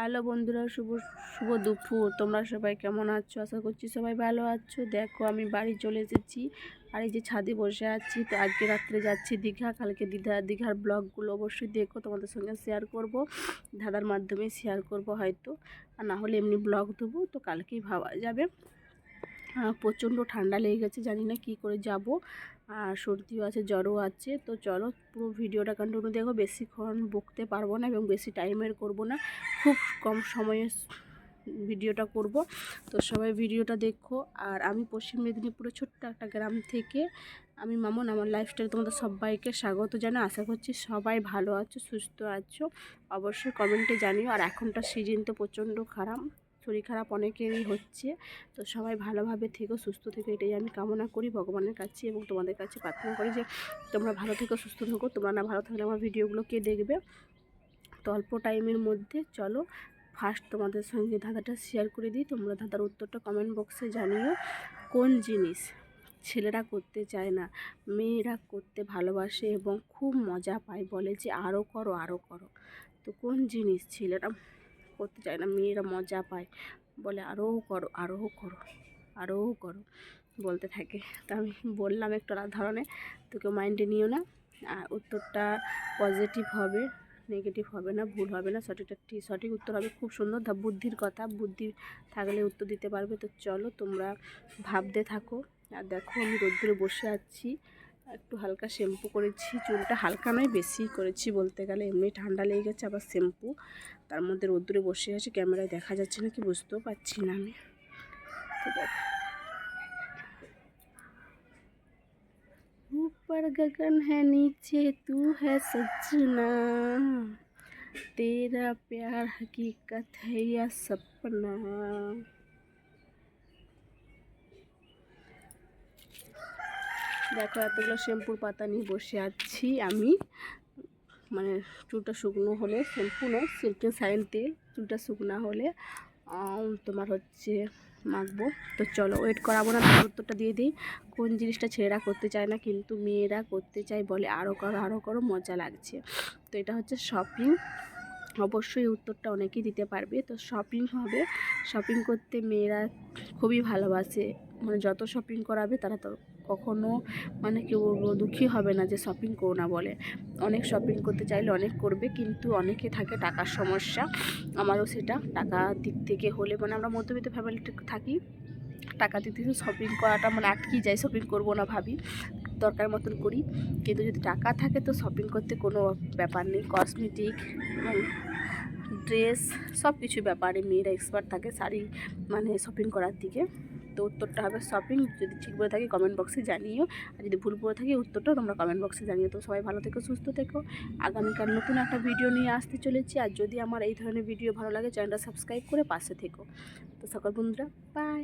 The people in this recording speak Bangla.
হ্যালো বন্ধুরা, শুভ শুভ দুপুর। তোমরা সবাই কেমন আছো? আশা করছি সবাই ভালো আছো। দেখো, আমি বাড়ি চলে এসেছি। আর এই যে ছাদে বসে আছি, তো আজকে রাত্রে যাচ্ছি দীঘা। কালকে দীঘা, দীঘার ব্লগগুলো অবশ্যই দেখো, তোমাদের সঙ্গে শেয়ার করব। ধাঁধার মাধ্যমে শেয়ার করব হয়তো। আর না হলে এমনি ব্লগ দেবো, তো কালকেই ভাবা যাবে। প্রচণ্ড ঠান্ডা লেগে গেছে, জানি না কী করে যাব। আর সর্দিও আছে, জ্বরও আছে, তো চলো পুরো ভিডিওটা কন্টিনিউ দেখো। বেশিক্ষণ বকতে পারব না এবং বেশি টাইমের করব না। খুব কম সময়ে ভিডিওটা করব। তো সবাই ভিডিওটা দেখো। আর আমি পশ্চিম মেদিনীপুরের ছোট্ট একটা গ্রাম থেকে আমি মামন, আমার লাইফস্টাইল তোমাদের সবাইকে স্বাগত জানাই। আশা করছি সবাই ভালো আছো, সুস্থ আছো। অবশ্যই কমেন্টে জানিও। আর এখনটা সিজন তো প্রচণ্ড খারাপ। শরীর খারাপ অনেকেরই হচ্ছে। তো সবাই ভালোভাবে থেকো, সুস্থ থেকো, এটাই আমি কামনা করি ভগবানের কাছে এবং তোমাদের কাছে প্রার্থনা করি যে তোমরা ভালো থেকো, সুস্থ থেকো। তোমরা না ভালো থাকলে আমার ভিডিওগুলো কে দেখবে? তো অল্প টাইমের মধ্যে চলো ফার্স্ট তোমাদের সঙ্গে ধাঁধাটা শেয়ার করে দিই। তোমরা ধাঁধার উত্তরটা কমেন্ট বক্সে জানিও, কোন জিনিস ছেলেরা করতে চায় না, মেয়েরা করতে ভালোবাসে এবং খুব মজা পায় বলে যে আরও করো আরও করো। তো কোন জিনিস ছেলেরা করতে চায় না, মেয়েরা মজা পায়। বলে আরও করো আরও করো আরও করো। বলতে থাকে। তা আমি বললাম একটু আলাদা ধরনের, তোকে মাইন্ডে নিও না আর উত্তরটা পজিটিভ হবে নেগেটিভ হবে না, ভুল হবে না সঠিকটা ঠিক সঠিক উত্তর হবে। খুব সুন্দর বুদ্ধির কথা, বুদ্ধি থাকলে উত্তর দিতে পারবে। তো চলো, তোমরা ভাবতে থাকো। আর দেখো, আমি রোদ্দুরে বসে আছি। একটু হালকা শ্যাম্পু করেছি চুলটা হালকা নয় বেশি করেছি বলতে গেলে এমনি ঠান্ডা লেগে গেছে আবার শ্যাম্পু তার মধ্যে রোদ্দুরে বসে আছি ক্যামেরায় দেখা যাচ্ছে না কি বুঝতেও পারছি না আমি তো দেখো ऊपर गगन है नीचे तू है सजना तेरा प्यार हकीकत है या सपना দেখো এতগুলো শ্যাম্পুর পাতা নিয়ে বসে আছি আমি। মানে চুলটা শুকনো হলে শ্যাম্পু নয়, সিল্কের সাইন তেল, চুলটা শুকনো হলে তোমার হচ্ছে মাখবো। তো চলো ওয়েট করাবো না, তার উত্তরটা দিয়ে দিই। কোন জিনিসটা ছেলেরা করতে চায় না, কিন্তু মেয়েরা করতে চায় বলে আরও করো আরও করো, মজা লাগছে। তো এটা হচ্ছে শপিং অবশ্যই উত্তরটা অনেকেই দিতে পারবে। তো শপিং হবে। শপিং করতে মেয়েরা খুবই ভালোবাসে। মানে যত শপিং করাবে তারা তো কখনো মানে কেউ দুঃখী হবে না যে শপিং করো না বলে। অনেক শপিং করতে চাইলে অনেক করবে কিন্তু অনেকে থাকে টাকার সমস্যা। আমারও সেটা। টাকা দিক থেকে হলে মানে আমরা মধ্যবিত্ত ফ্যামিলিতে থাকি। টাকা থেকে শপিং করাটা মানে আটকে যায়। শপিং করব না ভাবি। দরকার মতন করি। কিন্তু যদি টাকা থাকে তো শপিং করতে কোনো ব্যাপার নেই। কসমেটিক ড্রেস সব কিছু ব্যাপারে মেয়েরা এক্সপার্ট থাকে শাড়ি মানে শপিং করার দিকে। তো উত্তরটা হবে শপিং যদি ঠিক বলে থাকি কমেন্ট বক্সে জানিও। আর যদি ভুল বলে থাকি উত্তরটাও তোমরা কমেন্ট বক্সে জানিও। তো সবাই ভালো থেকো, সুস্থ থেকো। আগামীকাল নতুন একটা ভিডিও নিয়ে আসতে চলেছি। আর যদি আমার এই ধরনের ভিডিও ভালো লাগে চ্যানেলটা সাবস্ক্রাইব করে পাশে থেকো। তো সকল বন্ধুরা বাই